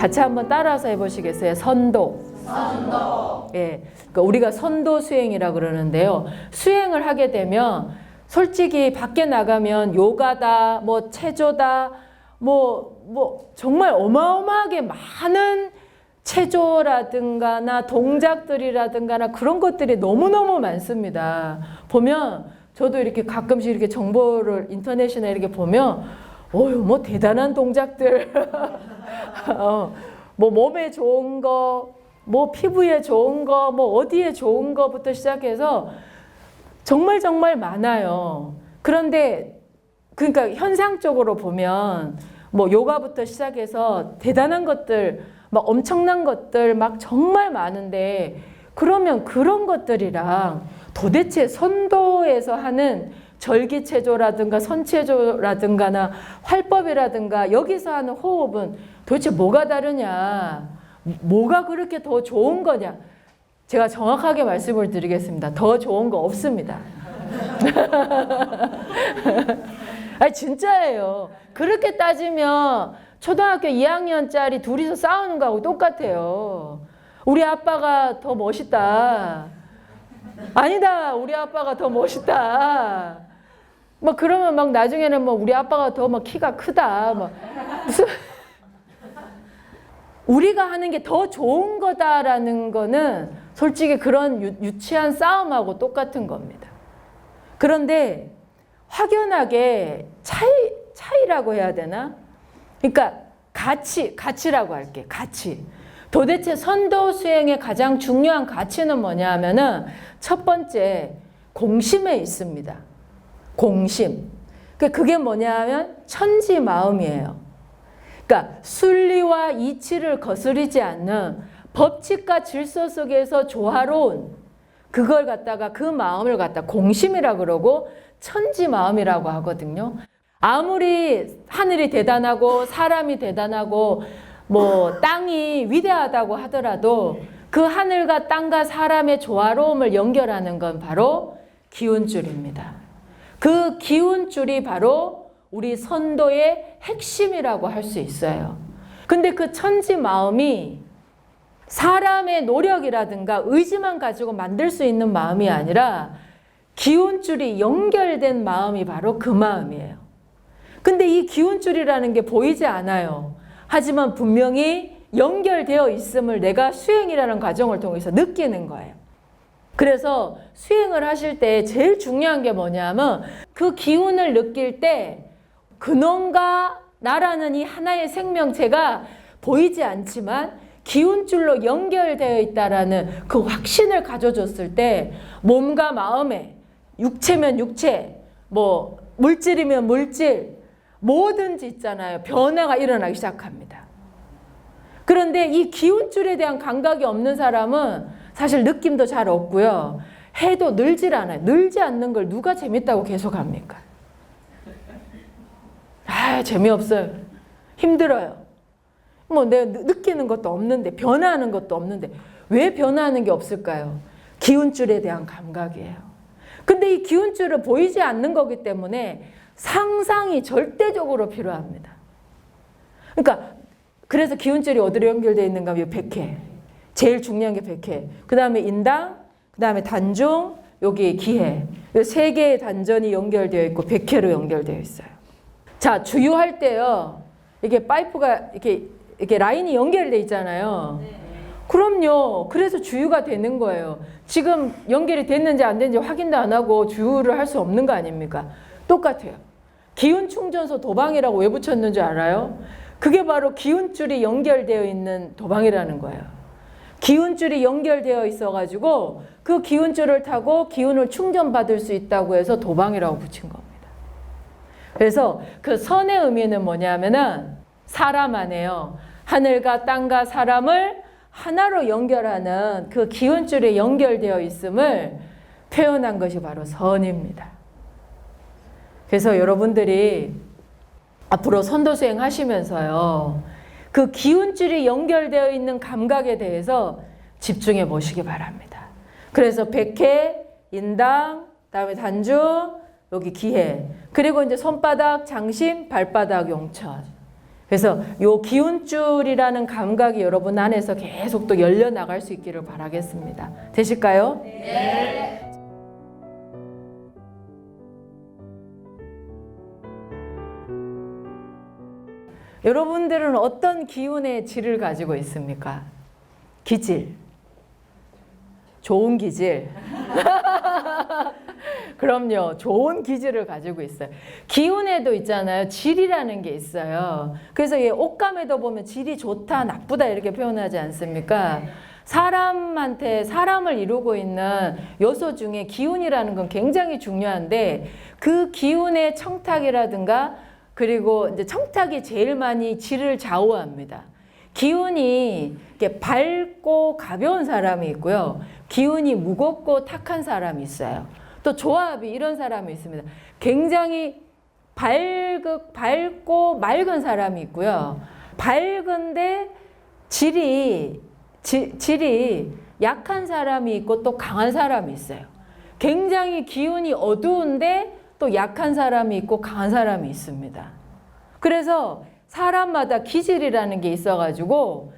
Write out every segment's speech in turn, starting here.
같이 한번 따라서 해보시겠어요? 선도. 선도. 예. 그러니까 우리가 선도 수행이라 그러는데요. 수행을 하게 되면 솔직히 밖에 나가면 요가다, 뭐 체조다, 뭐, 뭐 정말 어마어마하게 많은 체조라든가나 동작들이라든가나 그런 것들이 너무너무 많습니다. 보면 저도 이렇게 가끔씩 이렇게 정보를 인터넷이나 이렇게 보면 어휴 뭐 대단한 동작들 어, 뭐 몸에 좋은 거, 뭐 피부에 좋은 거, 뭐 어디에 좋은 거부터 시작해서 정말 정말 많아요. 그런데 그러니까 현상적으로 보면 뭐 요가부터 시작해서 대단한 것들, 막 엄청난 것들 막 정말 많은데 그러면 그런 것들이랑 도대체 선도에서 하는 절기체조라든가 선체조라든가나 활법이라든가 여기서 하는 호흡은 도대체 뭐가 다르냐? 뭐가 그렇게 더 좋은 거냐? 제가 정확하게 말씀을 드리겠습니다. 더 좋은 거 없습니다. 아니 진짜예요. 그렇게 따지면 초등학교 2학년짜리 둘이서 싸우는 거하고 똑같아요. 우리 아빠가 더 멋있다. 아니다. 우리 아빠가 더 멋있다. 뭐 그러면 막 나중에는 뭐 우리 아빠가 더 막 키가 크다. 뭐 무슨 우리가 하는 게 더 좋은 거다라는 거는 솔직히 그런 유, 유치한 싸움하고 똑같은 겁니다. 그런데 확연하게 차이 차이라고 해야 되나? 그러니까 가치 가치라고 할게. 가치. 도대체 선도 수행의 가장 중요한 가치는 뭐냐 하면은 첫 번째 공심에 있습니다. 공심. 그 그게 뭐냐 하면 천지 마음이에요. 그러니까 순리와 이치를 거스르지 않는 법칙과 질서 속에서 조화로운 그걸 갖다가 그 마음을 갖다 공심이라 그러고 천지 마음이라고 하거든요. 아무리 하늘이 대단하고 사람이 대단하고 뭐 땅이 위대하다고 하더라도 그 하늘과 땅과 사람의 조화로움을 연결하는 건 바로 기운줄입니다. 그 기운줄이 바로 우리 선도의 핵심이라고 할 수 있어요. 근데 그 천지 마음이 사람의 노력이라든가 의지만 가지고 만들 수 있는 마음이 아니라 기운줄이 연결된 마음이 바로 그 마음이에요. 근데 이 기운줄이라는 게 보이지 않아요. 하지만 분명히 연결되어 있음을 내가 수행이라는 과정을 통해서 느끼는 거예요. 그래서 수행을 하실 때 제일 중요한 게 뭐냐면 그 기운을 느낄 때 근원과 나라는 이 하나의 생명체가 보이지 않지만 기운줄로 연결되어 있다라는 그 확신을 가져줬을 때 몸과 마음에 육체면 육체, 뭐 물질이면 물질, 뭐든지 있잖아요. 변화가 일어나기 시작합니다. 그런데 이 기운줄에 대한 감각이 없는 사람은 사실 느낌도 잘 없고요. 해도 늘질 않아요. 늘지 않는 걸 누가 재밌다고 계속 합니까? 아, 재미없어요. 힘들어요. 뭐 내가 느끼는 것도 없는데 변화하는 것도 없는데 왜 변화하는 게 없을까요? 기운줄에 대한 감각이에요. 근데 이 기운줄은 보이지 않는 거기 때문에 상상이 절대적으로 필요합니다. 그러니까 그래서 기운줄이 어디로 연결되어 있는가 하면 백회. 제일 중요한 게 백회. 그 다음에 인당, 그 다음에 단중, 여기 기해. 세 개의 단전이 연결되어 있고 백회로 연결되어 있어요. 자, 주유할 때요. 이게 파이프가 이렇게 이렇게 라인이 연결돼 있잖아요. 그럼요. 그래서 주유가 되는 거예요. 지금 연결이 됐는지 안 됐는지 확인도 안 하고 주유를 할 수 없는 거 아닙니까? 똑같아요. 기운 충전소 도방이라고 왜 붙였는지 알아요? 그게 바로 기운줄이 연결되어 있는 도방이라는 거예요. 기운줄이 연결되어 있어가지고 그 기운줄을 타고 기운을 충전받을 수 있다고 해서 도방이라고 붙인 겁니다. 그래서 그 선의 의미는 뭐냐면은 사람 안에요. 하늘과 땅과 사람을 하나로 연결하는 그 기운줄에 연결되어 있음을 표현한 것이 바로 선입니다. 그래서 여러분들이 앞으로 선도 수행 하시면서요. 그 기운줄이 연결되어 있는 감각에 대해서 집중해 보시기 바랍니다. 그래서 백회, 인당, 그다음에 단중, 여기 기해. 그리고 이제 손바닥, 장심, 발바닥, 용천. 그래서 요 기운줄이라는 감각이 여러분 안에서 계속 또 열려 나갈 수 있기를 바라겠습니다. 되실까요? 여러분들은 어떤 기운의 질을 가지고 있습니까? 기질. 좋은 기질. 그럼요. 좋은 기질을 가지고 있어요. 기운에도 있잖아요. 질이라는 게 있어요. 그래서 이 옷감에도 보면 질이 좋다, 나쁘다 이렇게 표현하지 않습니까? 사람한테 사람을 이루고 있는 요소 중에 기운이라는 건 굉장히 중요한데 그 기운의 청탁이라든가 그리고 이제 청탁이 제일 많이 질을 좌우합니다. 기운이 이렇게 밝고 가벼운 사람이 있고요. 기운이 무겁고 탁한 사람이 있어요. 또 조합이 이런 사람이 있습니다. 굉장히 밝, 밝고 맑은 사람이 있고요. 밝은데 질이, 지, 질이 약한 사람이 있고 또 강한 사람이 있어요. 굉장히 기운이 어두운데 또 약한 사람이 있고 강한 사람이 있습니다. 그래서 사람마다 기질이라는 게 있어가지고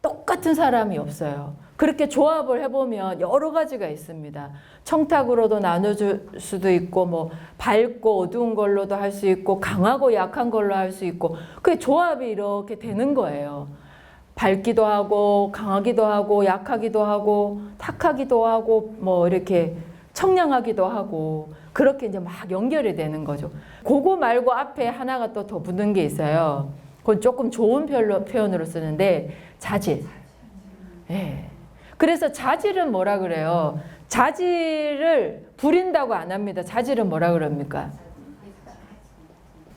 똑같은 사람이 없어요. 그렇게 조합을 해보면 여러 가지가 있습니다. 청탁으로도 나눠줄 수도 있고, 뭐, 밝고 어두운 걸로도 할 수 있고, 강하고 약한 걸로 할 수 있고, 그 조합이 이렇게 되는 거예요. 밝기도 하고, 강하기도 하고, 약하기도 하고, 탁하기도 하고, 뭐, 이렇게 청량하기도 하고, 그렇게 이제 막 연결이 되는 거죠. 그거 말고 앞에 하나가 또 더 붙는 게 있어요. 그건 조금 좋은 표현으로, 쓰는데, 자질. 예. 그래서 자질은 뭐라 그래요? 자질을 부린다고 안 합니다. 자질은 뭐라 그럽니까?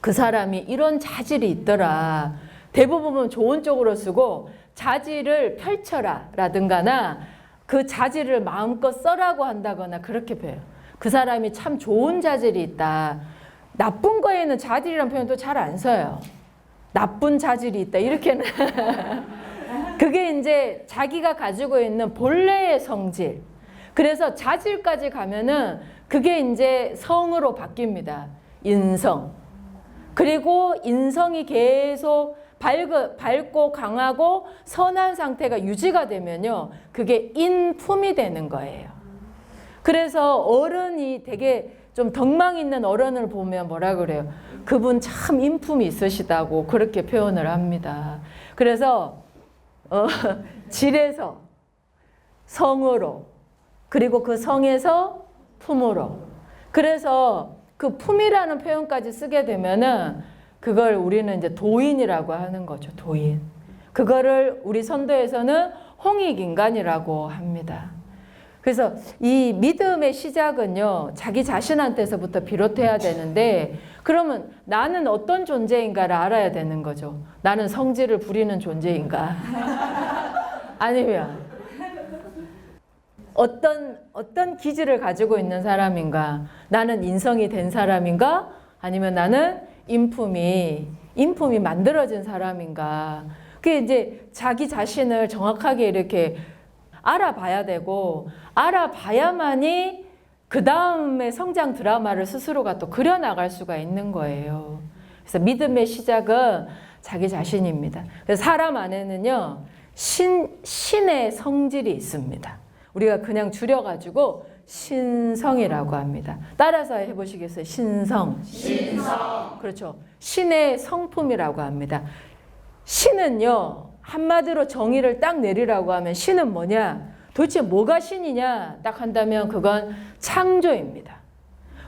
그 사람이 이런 자질이 있더라. 대부분은 좋은 쪽으로 쓰고 자질을 펼쳐라 라든가나 그 자질을 마음껏 써라고 한다거나 그렇게 표해요. 그 사람이 참 좋은 자질이 있다. 나쁜 거에는 자질이라는 표현도 잘 안 써요. 나쁜 자질이 있다. 이렇게는 그게 이제 자기가 가지고 있는 본래의 성질. 그래서 자질까지 가면은 그게 이제 성으로 바뀝니다. 인성. 그리고 인성이 계속 밝, 밝고 강하고 선한 상태가 유지가 되면요. 그게 인품이 되는 거예요. 그래서 어른이 되게 좀 덕망 있는 어른을 보면 뭐라 그래요? 그분 참 인품이 있으시다고 그렇게 표현을 합니다. 그래서 어, 질에서 성으로 그리고 그 성에서 품으로 그래서 그 품이라는 표현까지 쓰게 되면은 그걸 우리는 이제 도인이라고 하는 거죠. 도인. 그거를 우리 선도에서는 홍익인간이라고 합니다. 그래서 이 믿음의 시작은요, 자기 자신한테서부터 비롯해야 되는데, 그러면 나는 어떤 존재인가를 알아야 되는 거죠. 나는 성질을 부리는 존재인가? 아니면 어떤, 어떤 기질을 가지고 있는 사람인가? 나는 인성이 된 사람인가? 아니면 나는 인품이, 인품이 만들어진 사람인가? 그게 이제 자기 자신을 정확하게 이렇게 알아봐야 되고, 알아봐야만이 그 다음에 성장 드라마를 스스로가 또 그려나갈 수가 있는 거예요. 그래서 믿음의 시작은 자기 자신입니다. 그래서 사람 안에는요, 신, 신의 성질이 있습니다. 우리가 그냥 줄여가지고 신성이라고 합니다. 따라서 해보시겠어요? 신성. 신성. 그렇죠. 신의 성품이라고 합니다. 신은요, 한마디로 정의를 딱 내리라고 하면 신은 뭐냐? 도대체 뭐가 신이냐? 딱 한다면 그건 창조입니다.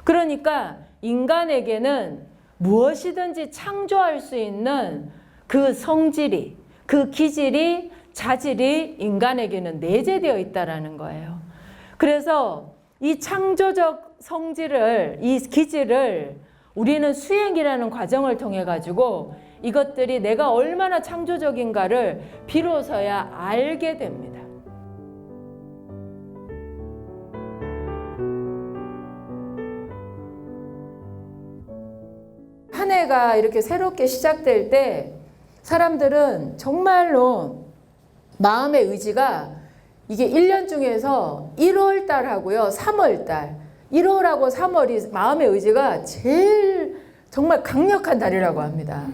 그러니까 인간에게는 무엇이든지 창조할 수 있는 그 성질이, 그 기질이, 자질이 인간에게는 내재되어 있다라는 거예요. 그래서 이 창조적 성질을, 이 기질을 우리는 수행이라는 과정을 통해 가지고 이것들이 내가 얼마나 창조적인가를 비로소야 알게 됩니다. 한 해가 이렇게 새롭게 시작될 때 사람들은 정말로 마음의 의지가 이게 1년 중에서 1월 달하고요, 3월 달. 1월하고 3월이 마음의 의지가 제일 정말 강력한 달이라고 합니다.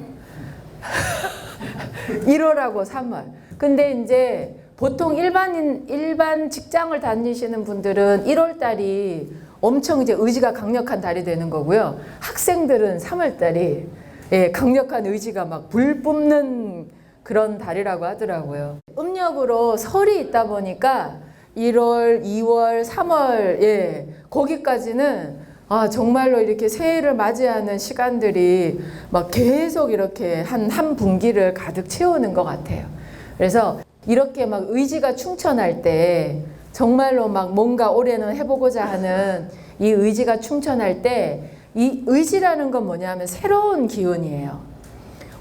1월하고 3월. 근데 이제 보통 일반인 일반 직장을 다니시는 분들은 1월 달이 엄청 이제 의지가 강력한 달이 되는 거고요. 학생들은 3월 달이 예, 강력한 의지가 막 불 뿜는 그런 달이라고 하더라고요. 음력으로 설이 있다 보니까 1월, 2월, 3월 예, 거기까지는 아, 정말로 이렇게 새해를 맞이하는 시간들이 막 계속 이렇게 한, 한 분기를 가득 채우는 것 같아요. 그래서 이렇게 막 의지가 충천할 때 정말로 막 뭔가 올해는 해보고자 하는 이 의지가 충천할 때 이 의지라는 건 뭐냐면 새로운 기운이에요.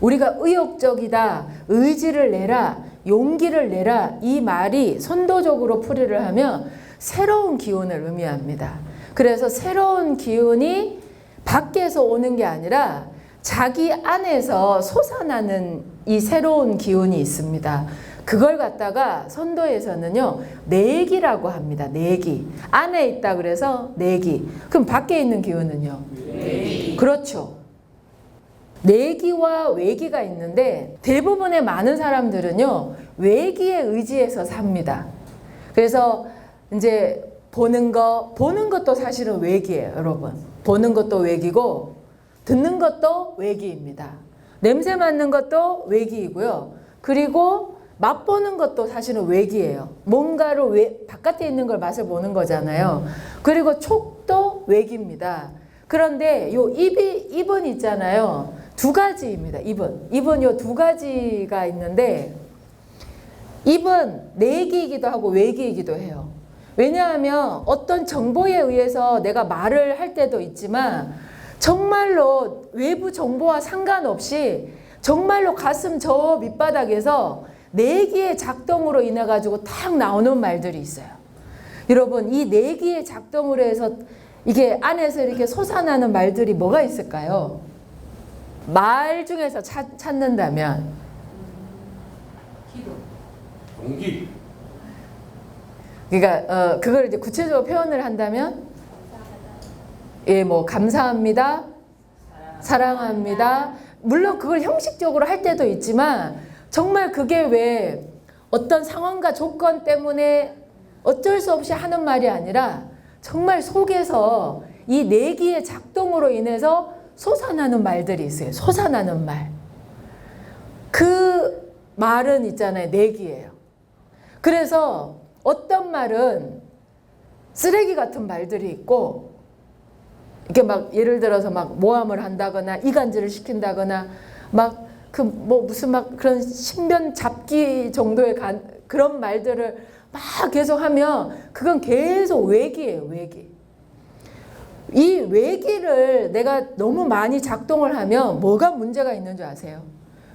우리가 의욕적이다, 의지를 내라, 용기를 내라 이 말이 선도적으로 풀이를 하면 새로운 기운을 의미합니다. 그래서 새로운 기운이 밖에서 오는 게 아니라 자기 안에서 솟아나는 이 새로운 기운이 있습니다. 그걸 갖다가 선도에서는요, 내기라고 합니다. 내기. 안에 있다 그래서 내기. 그럼 밖에 있는 기운은요? 그렇죠. 내기와 외기가 있는데 대부분의 많은 사람들은요, 외기에 의지해서 삽니다. 그래서 이제 보는 거, 보는 것도 사실은 외기예요, 여러분. 보는 것도 외기고, 듣는 것도 외기입니다. 냄새 맡는 것도 외기이고요. 그리고 맛보는 것도 사실은 외기예요. 뭔가를 외, 바깥에 있는 걸 맛을 보는 거잖아요. 그리고 촉도 외기입니다. 그런데 요 입이, 입은 있잖아요. 두 가지입니다. 입은. 입은 요두 가지가 있는데, 입은 내기이기도 하고 외기이기도 해요. 왜냐하면 어떤 정보에 의해서 내가 말을 할 때도 있지만 정말로 외부 정보와 상관없이 정말로 가슴 저 밑바닥에서 내기의 작동으로 인해 가지고 탁 나오는 말들이 있어요. 여러분 이 내기의 작동으로 해서 이게 안에서 이렇게 솟아나는 말들이 뭐가 있을까요? 말 중에서 찾, 찾는다면 용기. 그러니까 어, 그걸 이제 구체적으로 표현을 한다면 예, 뭐 감사합니다. 사랑합니다. 물론 그걸 형식적으로 할 때도 있지만 정말 그게 왜 어떤 상황과 조건 때문에 어쩔 수 없이 하는 말이 아니라 정말 속에서 이 내기의 작동으로 인해서 솟아나는 말들이 있어요. 솟아나는 말. 그 말은 있잖아요. 내기예요. 그래서 어떤 말은 쓰레기 같은 말들이 있고 이렇게 막 예를 들어서 막 모함을 한다거나 이간질을 시킨다거나 막 그 뭐 무슨 막 그런 신변 잡기 정도의 간, 그런 말들을 막 계속 하면 그건 계속 외기예요, 외기. 이 외기를 내가 너무 많이 작동을 하면 뭐가 문제가 있는 줄 아세요?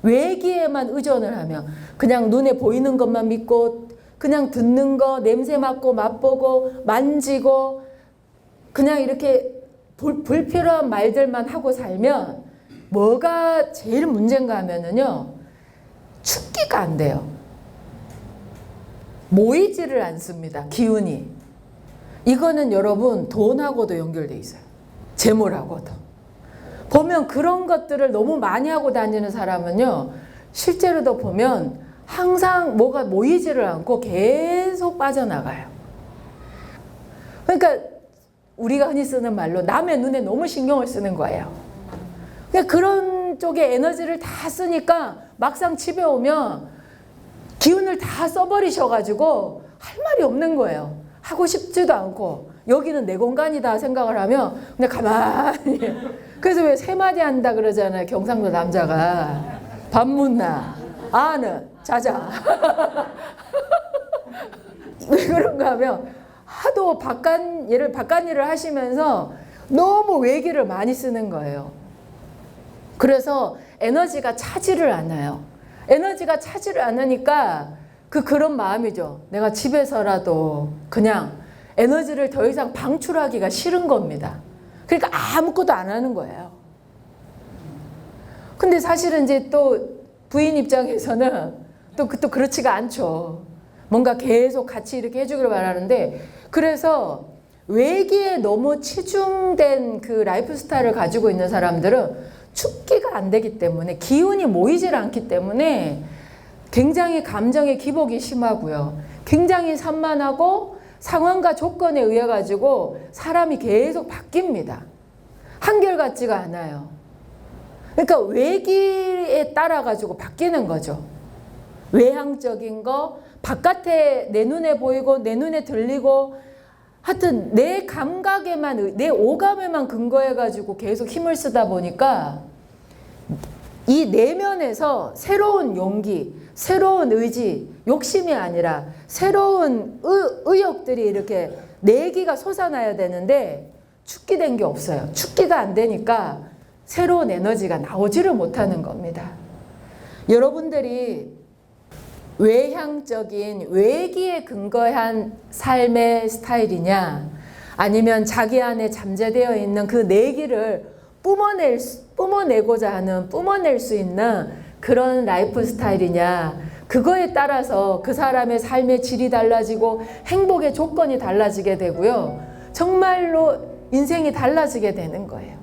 외기에만 의존을 하면 그냥 눈에 보이는 것만 믿고 그냥 듣는 거 냄새 맡고 맛보고 만지고 그냥 이렇게 불, 불필요한 말들만 하고 살면 뭐가 제일 문제인가 하면은요 축기가 안 돼요. 모이지를 않습니다. 기운이. 이거는 여러분 돈하고도 연결돼 있어요. 재물하고도. 보면 그런 것들을 너무 많이 하고 다니는 사람은요, 실제로도 보면 항상 뭐가 모이지를 않고 계속 빠져나가요. 그러니까 우리가 흔히 쓰는 말로 남의 눈에 너무 신경을 쓰는 거예요. 그러니까 그런 쪽에 에너지를 다 쓰니까 막상 집에 오면 기운을 다 써버리셔가지고 할 말이 없는 거예요. 하고 싶지도 않고 여기는 내 공간이다 생각을 하면 그냥 가만히 그래서 왜 세 마디 한다 그러잖아요 경상도 남자가 밥 묻나 아는 자자 왜 그런가 하면 하도 바깥 일을 바깥 일을 하시면서 너무 외기를 많이 쓰는 거예요. 그래서 에너지가 차지를 않아요. 에너지가 차지를 않으니까 그 그런 마음이죠. 내가 집에서라도 그냥 에너지를 더 이상 방출하기가 싫은 겁니다. 그러니까 아무것도 안 하는 거예요. 근데 사실은 이제 또 부인 입장에서는 또, 그- 또 그렇지가 않죠. 뭔가 계속 같이 이렇게 해주기를 바라는데 그래서 외기에 너무 치중된 그 라이프 스타일을 가지고 있는 사람들은 축기가 안 되기 때문에 기운이 모이질 않기 때문에 굉장히 감정의 기복이 심하고요. 굉장히 산만하고 상황과 조건에 의해 가지고 사람이 계속 바뀝니다. 한결같지가 않아요. 그러니까 외기에 따라 가지고 바뀌는 거죠. 외향적인 거, 바깥에 내 눈에 보이고 내 눈에 들리고 하여튼 내 감각에만 의- 내 오감에만 근거해 가지고 계속 힘을 쓰다 보니까 이 내면에서 새로운 용기, 새로운 의지, 욕심이 아니라 새로운 의, 의욕들이 이렇게 내기가 솟아나야 되는데 축기 된 게 없어요. 축기가 안 되니까 새로운 에너지가 나오지를 못하는 겁니다. 여러분들이 외향적인 외기에 근거한 삶의 스타일이냐 아니면 자기 안에 잠재되어 있는 그 내기를 뿜어낼 수- 뿜어내고자 하는 뿜어낼 수 있는 그런 라이프 스타일이냐 그거에 따라서 그 사람의 삶의 질이 달라지고 행복의 조건이 달라지게 되고요 정말로 인생이 달라지게 되는 거예요.